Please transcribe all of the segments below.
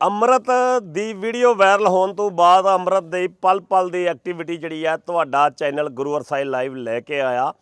ਅੰਮ੍ਰਿਤ ਦੀ video viral ਹੋਣ ਤੋਂ ਬਾਅਦ ਅੰਮ੍ਰਿਤ ਦੇ ਪਲ ਪਲ ਦੀ ਐਕਟੀਵਿਟੀ ਜਿਹੜੀ ਆ ਤੁਹਾਡਾ ਚੈਨਲ ਗੁਰੂ ਅਰਸਾਈ ਲਾਈਵ ਲੈ ਕੇ ਆਇਆ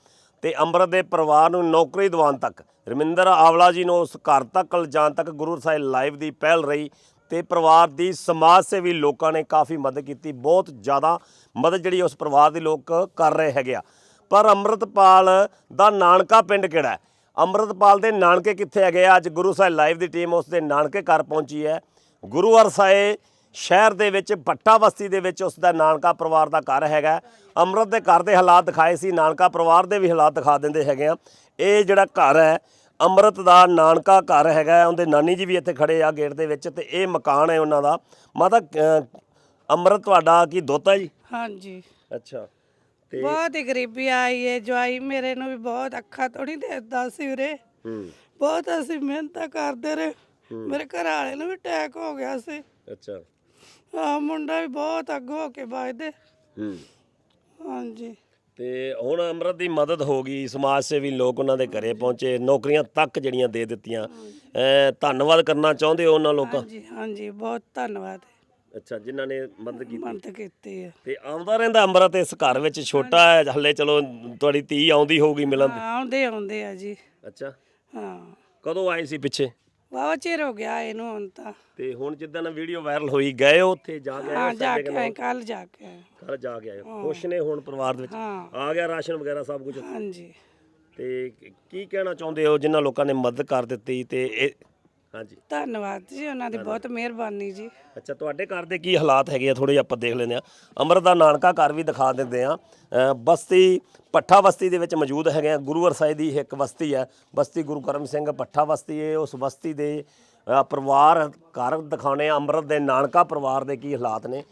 ਤੇ ਅੰਮ੍ਰਿਤ ਦੇ ਪਰਿਵਾਰ ਨੂੰ ਨੌਕਰੀ ਦਿਵਾਉਣ ਤੱਕ, ਰਮਿੰਦਰ ਆਵਲਾ ਜੀ ਨੂੰ ਉਸ ਘਰ ਤੱਕ ਲਿਜਾਣ ਤੱਕ ਗੁਰੂ ਅਰਸਾਈ ਲਾਈਵ ਦੀ ਪਹਿਲ ਰਹੀ ਤੇ ਪਰਿਵਾਰ ਦੀ ਸਮਾਜ ਸੇਵੀ ਲੋਕਾਂ ਨੇ ਕਾਫੀ ਮਦਦ ਕੀਤੀ, ਬਹੁਤ ਜ਼ਿਆਦਾ ਮਦਦ ਜਿਹੜੀ ਉਸ ਪਰਿਵਾਰ ਦੇ ਲੋਕ ਕਰ ਰਹੇ ਹੈਗੇ ਆ। ਪਰ ਅੰਮ੍ਰਿਤਪਾਲ ਦਾ ਨਾਨਕਾ ਪਿੰਡ ਕਿਹੜਾ ਹੈ? ਅੰਮ੍ਰਿਤਪਾਲ ਦੇ ਨਾਨਕੇ ਕਿੱਥੇ ਹੈਗੇ ਆ? ਅੱਜ ਗੁਰੂ ਸਾਹਿਬ ਲਾਈਵ ਦੀ ਟੀਮ ਉਸ ਦੇ ਨਾਨਕੇ ਘਰ ਪਹੁੰਚੀ ਹੈ। ਗੁਰੂ ਅਰਸਾਏ ਸ਼ਹਿਰ ਦੇ ਵਿੱਚ ਭੱਟਾ ਬਸਤੀ ਦੇ ਵਿੱਚ ਉਸ ਦਾ ਨਾਨਕਾ ਪਰਿਵਾਰ ਦਾ ਘਰ ਹੈਗਾ। ਅੰਮ੍ਰਿਤ ਦੇ ਘਰ ਦੇ ਹਾਲਾਤ ਦਿਖਾਏ ਸੀ ਨਾਨਕਾ ਪਰਿਵਾਰ ਦੇ ਵੀ ਹਾਲਾਤ ਦਿਖਾ ਦਿੰਦੇ ਹੈਗੇ ਆ। ਇਹ ਜਿਹੜਾ ਘਰ ਹੈ ਅੰਮ੍ਰਿਤ ਦਾ ਨਾਨਕਾ ਘਰ ਹੈਗਾ ਉਹਦੇ ਨਾਨੀ ਜੀ ਵੀ ਇੱਥੇ ਖੜੇ ਆ ਗੇਟ ਦੇ ਵਿੱਚ ਤੇ ਇਹ ਮਕਾਨ ਹੈ ਉਹਨਾਂ ਦਾ। ਮਾਤਾ ਅੰਮ੍ਰਿਤ ਤੁਹਾਡਾ ਕੀ ਦੋਤਾ ਜੀ? ਹਾਂਜੀ। ਅੱਛਾ। ਤੇ ਬਹੁਤ ਹੀ ਗਰੀਬੀ ਆਈ ਹੈ ਜਵਾਈ ਮੇਰੇ ਨੂੰ ਵੀ ਬਹੁਤ ਅੱਖਾਂ ਥੋੜੀ ਦੇਦਾ ਸੀ ਵੀਰੇ। ਹੂੰ। ਬਹੁਤ ਅਸੀਂ ਮਿਹਨਤਾਂ ਕਰਦੇ ਰਹੇ। ਮੇਰੇ ਘਰ ਵਾਲੇ ਨੂੰ ਵੀ ਅਟੈਕ ਹੋ ਗਿਆ ਸੀ। ਅੱਛਾ। ਆ ਮੁੰਡਾ ਵੀ ਬਹੁਤ ਅੱਗੋਂ ਹੋ ਕੇ ਵੱਜਦੇ। ਹੂੰ। ਹਾਂਜੀ। ਤੇ ਹੁਣ ਅੰਮ੍ਰਿਤ ਦੀ ਮਦਦ ਹੋ ਗਈ ਸਮਾਜ ਸੇਵੀ ਲੋਕ ਉਹਨਾਂ ਦੇ ਘਰੇ ਪਹੁੰਚੇ ਨੌਕਰੀਆਂ ਤੱਕ ਜਿਹੜੀਆਂ ਦੇ ਦਿੱਤੀਆਂ। ਧੰਨਵਾਦ ਕਰਨਾ ਚਾਹੁੰਦੇ ਹੋ ਉਹਨਾਂ ਲੋਕਾਂ? ਹਾਂਜੀ ਹਾਂਜੀ ਬਹੁਤ ਧੰਨਵਾਦ। ਅੱਛਾ ਜਿਨ੍ਹਾਂ ਨੇ ਮਦਦ ਕੀਤੀ। ਮਦਦ ਕੀਤੀ ਹੈ ਤੇ ਆਉਂਦਾ ਰਹਿੰਦਾ ਅੰਮ੍ਰਿਤ ਇਸ ਘਰ ਵਿੱਚ ਛੋਟਾ ਹੈ ਹੱਲੇ ਚਲੋ ਤੁਹਾਡੀ ਧੀ ਆਉਂਦੀ ਹੋਊਗੀ ਮਿਲਣ। ਆਉਂਦੇ ਆਉਂਦੇ ਆ ਜੀ। ਅੱਛਾ। ਹਾਂ। ਕਦੋਂ ਆਏ ਸੀ ਪਿੱਛੇ? ਵਾਵਾ ਚਿਰ ਹੋ ਗਿਆ ਇਹਨੂੰ ਹੁਣ ਤਾਂ। ਤੇ ਹੁਣ ਜਿੱਦਾਂ ਵੀਡੀਓ ਵਾਇਰਲ ਹੋਈ ਗਏ ਉੱਥੇ ਜਾ ਕੇ ਹਾਂ ਜਾ ਕੇ ਆਏ ਕੱਲ ਜਾ ਕੇ ਆਏ। ਘਰ ਜਾ ਕੇ ਆਏ। ਖੁਸ਼ ਨੇ ਹੁਣ ਪਰਿਵਾਰ ਦੇ ਵਿੱਚ। ਹਾਂ। ਆ ਗਿਆ ਰਾਸ਼ਨ ਵਗੈਰਾ ਸਭ ਕੁਝ ਹਾਂਜੀ। ਤੇ ਕੀ ਕਹਿਣਾ ਚਾਹੁੰਦੇ ਹੋ ਜਿਨ੍ਹਾਂ ਲੋਕਾਂ ਨੇ ਮਦਦ ਕਰ ਦਿੱਤੀ ਤੇ ਇਹ ਹਾਂਜੀ। ਧੰਨਵਾਦ ਜੀ ਉਹਨਾਂ ਦੀ ਬਹੁਤ ਮਿਹਰਬਾਨੀ ਜੀ। ਅੱਛਾ ਤੁਹਾਡੇ ਘਰ ਦੇ ਕੀ ਹਾਲਾਤ ਹੈਗੇ ਆ? ਥੋੜੇ ਜਿਹਾ ਆਪਾਂ ਦੇਖ ਲੈਂਦੇ ਆ ਅਮਰ ਦਾ ਨਾਨਕਾ ਘਰ ਵੀ ਦਿਖਾ ਦਿੰਦੇ ਆ ਅ, ਬਸਤੀ ਪੱਠਾ ਬਸਤੀ ਦੇ ਵਿੱਚ ਮੌਜੂਦ ਹੈਗੇ ਆ। ਗੁਰੂ ਅਰਸਾਈ ਦੀ ਇੱਕ ਬਸਤੀ ਹੈ। ਬਸਤੀ ਗੁਰੂ ਕਰਮ ਸਿੰਘ ਪੱਠਾ ਬਸਤੀ ਹੈ। ਉਸ ਬਸਤੀ ਦੇ ਅ, ਪਰਿਵਾਰ ਘਰ ਦਿਖਾਉਣੇ ਆ। ਅੰਮ੍ਰਿਤ ਦੇ ਨਾਨਕਾ ਪਰਿਵਾਰ ਦੇ ਕੀ ਹਾਲਾਤ ਨੇ?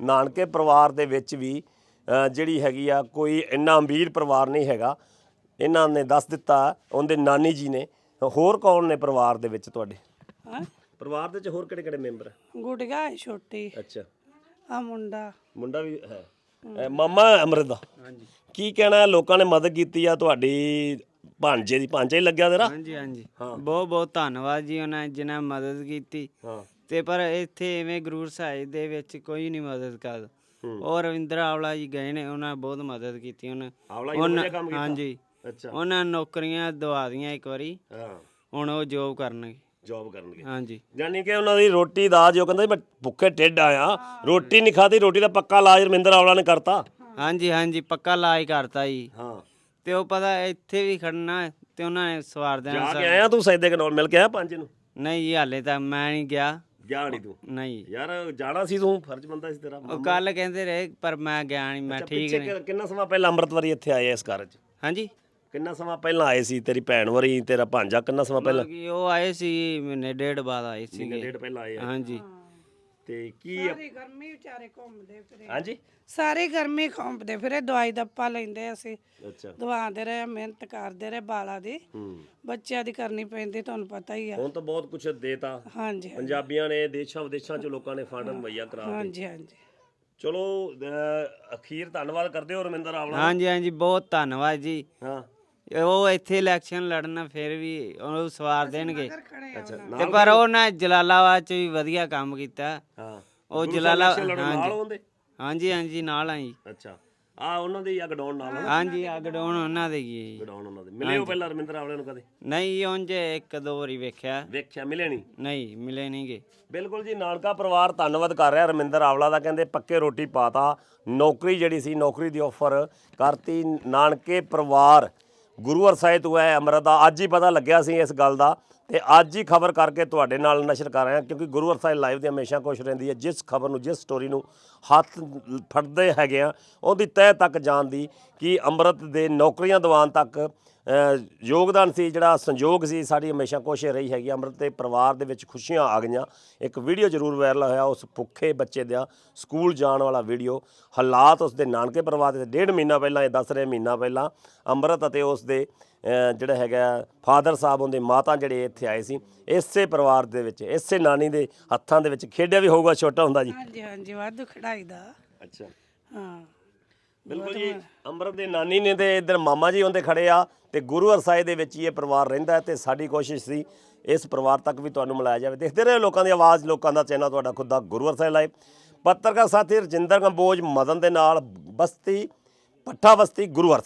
ਨਾਨਕੇ ਪਰਿਵਾਰ ਦੇ ਵਿੱਚ ਵੀ ਅ, ਜਿਹੜੀ ਹੈਗੀ ਆ ਕੋਈ ਇੰਨਾ ਅਮੀਰ ਪਰਿਵਾਰ ਨਹੀਂ ਹੈਗਾ। ਇਹਨਾਂ ਨੇ ਦੱਸ ਦਿੱਤਾ ਉਹਦੇ ਨਾਨੀ ਜੀ ਨੇ। ਹੋਰ ਕੌਣ ਨੇ ਪਰਿਵਾਰ ਦੇ ਵਿੱਚ ਤੁਹਾਡੇ? ਹਾਂ? ਪਰਿਵਾਰ ਦੇ ਵਿੱਚ ਹੋਰ ਕਿਹੜੇ ਕਿਹੜੇ ਮੈਂਬਰ ਹੈ ਗੁੜਗਾ ਹੈ ਛੋਟੀ। ਅੱਛਾ। ਆ ਮੁੰਡਾ। ਮੁੰਡਾ ਵੀ ਹੈ। ਮਾਮਾ ਹੈ ਅਮਰਿਤ ਦਾ ਹਾਂਜੀ। ਕੀ ਕਹਿਣਾ ਹੈ? ਲੋਕਾਂ ਨੇ ਮਦਦ ਕੀਤੀ ਆ ਤੁਹਾਡੀ ਭਾਂਜੇ ਦੀ? ਭਾਂਜਾ ਹੀ ਲੱਗਿਆ ਤੇਰਾ? ਹਾਂਜੀ ਹਾਂਜੀ। ਹਾਂ। ਬਹੁਤ ਬਹੁਤ ਧੰਨਵਾਦ ਜੀ ਉਹਨਾਂ ਜਿਨ੍ਹਾਂ ਮਦਦ ਕੀਤੀ। ਹਾਂ। ਤੇ ਪਰ ਇੱਥੇ ਐਵੇਂ ਗੁਰੂ ਸਾਹਿਬ ਦੇ ਵਿੱਚ ਕੋਈ ਨਹੀਂ ਮਦਦ ਕਰਦਾ। ਉਹ ਰਵਿੰਦਰ ਆਵਲਾ ਜੀ ਗਏ ਨੇ ਉਹਨਾਂ ਬਹੁਤ ਮਦਦ ਕੀਤੀ। ਉਹਨਾਂ ਆਵਲਾ ਜੀ ਨੇ ਵਧੀਆ ਕੰਮ ਕੀਤਾ? ਹਾਂਜੀ। ਅੱਛਾ। ਉਹਨਾਂ ਨੌਕਰੀਆਂ ਦਵਾ ਦੀਆਂ ਇੱਕ ਵਾਰੀ। ਹਾਂ। ਹੁਣ ਉਹ ਜੋਬ ਕਰਨਗੇ। ਜੌਬ ਕਰਨਗੇ। ਹਾਂਜੀ। ਯਾਨੀ ਕਿ ਉਹਨਾਂ ਦੀ ਰੋਟੀ ਦਾ ਜੋ ਕਹਿੰਦਾ ਸੀ, ਮੈਂ ਭੁੱਖੇ ਢਿੱਡ ਆਇਆ। ਰੋਟੀ ਨਹੀਂ ਖਾਦੀ ਰੋਟੀ ਦਾ ਪੱਕਾ ਇਲਾਜ ਰਮਿੰਦਰ ਆਵਲਾ ਨੇ ਕਰਤਾ। ਹਾਂਜੀ ਹਾਂਜੀ ਪੱਕਾ ਇਲਾਜ ਕਰਤਾ ਜੀ। ਹਾਂ। ਤੇ ਉਹ ਪਤਾ ਇੱਥੇ ਵੀ ਖੜਨਾ ਹੈ ਤੇ ਉਹਨਾਂ ਨੇ ਸਵਾਰ ਦੇਣਾ ਜਾ ਕੇ ਆਇਆ ਤੂੰ ਸੈਦੇ ਕਨੌਲ ਮਿਲ ਕੇ ਆਇਆ ਪੰਜ ਨੂੰ? ਨਹੀਂ ਜੀ ਹਾਲੇ ਤਾਂ ਮੈਂ ਨਹੀਂ ਗਿਆ। ਗਿਆ ਨਹੀਂ ਤੂੰ? ਨਹੀਂ। ਯਾਰ ਜਾਣਾ ਸੀ ਤੂੰ ਫਰਜ਼ ਬੰਦਾ ਸੀ ਤੇਰਾ। ਉਹ ਕੱਲ ਕਹਿੰਦੇ ਰਹੇ ਪਰ ਮੈਂ ਗਿਆ ਨਹੀਂ ਮੈਂ ਠੀਕ ਪਿੱਛੇ ਕਿ- ਕਿੰਨਾ ਸਮਾਂ ਪਹਿਲਾਂ ਅੰਮ੍ਰਿਤਵਾਰੀ ਇੱਥੇ ਆਏ ਇਸ ਘਰ 'ਚ? ਹਾਂਜੀ। ਕਿੰਨਾ ਸਮਾਂ ਪਹਿਲਾਂ ਆਏ ਸੀ ਤੇਰੀ ਭੈਣ ਵਰੀ ਤੇਰਾ ਭਾਂਜਾ ਕਿੰਨਾ ਸਮਾਂ ਪਹਿਲਾਂ? ਕਿ ਉਹ ਆਏ ਸੀ ਮਹੀਨੇ ਡੇਢ ਬਾਅਦ ਆਏ ਮਹੀਨੇ ਸੀਗੇ। ਡੇਢ ਪਹਿਲਾਂ ਆਏ ਆ। ਹਾਂਜੀ। ਤੇ ਕੀ ਸਾਰੀ ਗਰਮੀ ਵਿਚਾਰੇ ਘੁੰਮਦੇ ਫਿਰੇ। ਹਾਂਜੀ? ਸਾਰੀ ਗਰਮੀ ਘੁੰਮਦੇ ਫਿਰੇ ਦਵਾਈ ਦੱਪਾ ਲੈਂਦੇ ਅਸੀਂ। ਅੱਛਾ। ਦਵਾਉਂਦੇ ਰਹੇ ਮਿਹਨਤ ਕਰਦੇ ਰਹੇ ਬਾਲਾ ਦੀ। ਹੂੰ। ਬੱਚਿਆਂ ਦੀ ਕਰਨੀ ਪੈਂਦੀ ਤੁਹਾਨੂੰ ਪਤਾ ਹੀ ਆ। ਹੁਣ ਤਾਂ ਬਹੁਤ ਕੁਝ ਦੇਤਾ। ਹਾਂਜੀ ਹਾਂਜੀ, ਪੰਜਾਬੀਆਂ ਨੇ ਦੇਸ਼ਾਂ ਵਿਦੇਸ਼ਾਂ ਚ ਲੋਕਾਂ ਨੇ ਫੰਡ ਮੁਹੱਈਆ ਕਰਾ ਦਿੱਤੇ। ਹਾਂਜੀ ਹਾਂਜੀ। ਚਲੋ ਅਹ, ਅਖੀਰ ਧੰਨਵਾਦ ਕਰਦੇ ਹੋ ਰਮਿੰਦਰ ਆਵਲਾ ਹਾਂਜੀ ਹਾਂਜੀ ਬਹੁਤ ਧੰਨਵਾਦ ਜੀ। ਹਾਂ। ਉਹ ਇੱਥੇ ਇਲੈਕਸ਼ਨ ਲੜਨਾ ਫਿਰ ਵੀ ਉਹ ਸਵਾਰ ਦੇਣਗੇ। ਅੱਛਾ ਤੇ ਪਰ ਉਹ ਨਾ ਜਲਾਲਾਬਾਦ ਚ ਵੀ ਵਧੀਆ ਕੰਮ ਕੀਤਾ। ਹਾਂ। ਉਹ ਜਲਾਲਾ ਨਾਲ ਹਾਂਜੀ। ਹਾਂਜੀ ਨਾਲ ਆ ਜੀ ਅੱਛਾ। ਆ ਉਹਨਾਂ ਦੇ ਆ ਗਡਾਉਣ ਨਾਲ ਹਾਂਜੀ ਆ ਗਡਾਉਣ ਉਹਨਾਂ ਦੇ ਹੀ ਗਡਾਉਣ ਉਹਨਾਂ ਦੇ। ਮਿਲੇ ਹੋ ਪਹਿਲਾਂ ਰਮਿੰਦਰ ਆਵਲੇ ਨੂੰ ਕਦੇ? ਨਹੀਂ ਉਂਝ ਇੱਕ ਦੋ ਵਾਰੀ ਵੇਖਿਆ। ਵੇਖਿਆ ਮਿਲੇ ਨਹੀਂ? ਨਹੀਂ ਮਿਲੇ ਨਹੀਂਗੇ ਬਿਲਕੁਲ ਜੀ ਨਾਨਕਾ ਪਰਿਵਾਰ ਧੰਨਵਾਦ ਕਰ ਰਿਹਾ ਰਮਿੰਦਰ ਆਵਲਾ ਦਾ। ਕਹਿੰਦੇ ਪੱਕੇ ਰੋਟੀ ਪਾਤਾ। ਨੌਕਰੀ ਜਿਹੜੀ ਸੀ ਨੌਕਰੀ ਦੀ ਆਫਰ ਕਰਤੀ। ਨਾਨਕੇ ਪਰਿਵਾਰ ਗੁਰੂ ਅਰਸਾਏ ਤੋਂ ਹੈ ਅੰਮ੍ਰਿਤ ਦਾ ਅੱਜ ਹੀ ਪਤਾ ਲੱਗਿਆ ਸੀ ਇਸ ਗੱਲ ਦਾ ਤੇ ਅੱਜ ਹੀ ਖਬਰ ਕਰਕੇ ਤੁਹਾਡੇ ਨਾਲ ਨਸ਼ਰ ਕਰ ਰਹੇ ਹਾਂ ਕਿਉਂਕਿ ਗੁਰੂ ਅਰਸਾਏ ਲਾਈਵ ਦੀ ਹਮੇਸ਼ਾ ਕੋਸ਼ਿਸ਼ ਰਹਿੰਦੀ ਹੈ, ਜਿਸ ਖਬਰ ਨੂੰ, ਜਿਸ ਸਟੋਰੀ ਨੂੰ ਹੱਥ ਫੜਦੇ ਹੈਗੇ ਆ, ਉਹਦੀ ਤਹਿ ਤੱਕ ਜਾਣ ਦੀ ਕਿ ਅੰਮ੍ਰਿਤ ਦੇ ਨੌਕਰੀਆਂ ਦਿਵਾਉਣ ਤੱਕ ਯੋਗਦਾਨ ਸੀ ਜਿਹੜਾ ਸੰਯੋਗ ਸੀ ਸਾਡੀ ਹਮੇਸ਼ਾ ਕੋਸ਼ਿਸ਼ ਰਹੀ ਹੈਗੀ ਅੰਮ੍ਰਿਤ ਦੇ ਪਰਿਵਾਰ ਦੇ ਵਿੱਚ ਖੁਸ਼ੀਆਂ ਆ ਗਈਆਂ। ਇੱਕ ਵੀਡੀਓ ਜ਼ਰੂਰ ਵਾਇਰਲ ਹੋਇਆ ਉਸ ਭੁੱਖੇ ਬੱਚੇ ਦਾ ਸਕੂਲ ਜਾਣ ਵਾਲਾ ਵੀਡੀਓ। ਹਾਲਾਤ ਉਸ ਦੇ ਨਾਨਕੇ ਪਰਿਵਾਰ ਦੇ ਡੇਢ ਮਹੀਨਾ ਪਹਿਲਾਂ ਇਹ ਦੱਸ ਰਹੇ ਮਹੀਨਾ ਪਹਿਲਾਂ ਅੰਮ੍ਰਿਤ ਅਤੇ ਉਸ ਦੇ ਜਿਹੜਾ ਹੈਗਾ ਫਾਦਰ ਸਾਹਿਬ ਉਹਦੇ ਮਾਤਾ ਜਿਹੜੇ ਇੱਥੇ ਆਏ ਸੀ ਇਸੇ ਪਰਿਵਾਰ ਦੇ ਵਿੱਚ ਇਸੇ ਨਾਨੀ ਦੇ ਹੱਥਾਂ ਦੇ ਵਿੱਚ ਖੇਡਿਆ ਵੀ ਹੋਊਗਾ ਛੋਟਾ ਹੁੰਦਾ ਜੀ। ਹਾਂਜੀ ਹਾਂਜੀ ਵਾਧੂ ਖੜਾਈ ਦਾ। ਅੱਛਾ। ਹਾਂ। ਬਿਲਕੁਲ ਜੀ। ਅੰਮ੍ਰਿਤ ਦੇ ਨਾਨੀ ਨੇ ਤੇ ਇਧਰ ਮਾਮਾ ਜੀ ਉਹਦੇ ਖੜੇ ਆ ਤੇ ਗੁਰੂ ਅਰਸਾਏ ਦੇ ਵਿੱਚ ਹੀ ਇਹ ਪਰਿਵਾਰ ਰਹਿੰਦਾ ਤੇ ਸਾਡੀ ਕੋਸ਼ਿਸ਼ ਸੀ ਇਸ ਪਰਿਵਾਰ ਤੱਕ ਵੀ ਤੁਹਾਨੂੰ ਮਿਲਾਇਆ ਜਾਵੇ। ਦੇਖਦੇ ਰਹੋ ਲੋਕਾਂ ਦੀ ਆਵਾਜ਼ ਲੋਕਾਂ ਦਾ ਚੈਨਲ ਤੁਹਾਡਾ ਖੁਦ ਦਾ ਗੁਰੂਵਰ ਸਾਹਿਬ ਲਾਈਵ। ਪੱਤਰਕਾਰ ਸਾਥੀ ਰਜਿੰਦਰ ਕੰਬੋਜ ਮਦਨ ਦੇ ਨਾਲ ਬਸਤੀ ਪੱਠਾ ਬਸਤੀ ਗੁਰੂਵਰ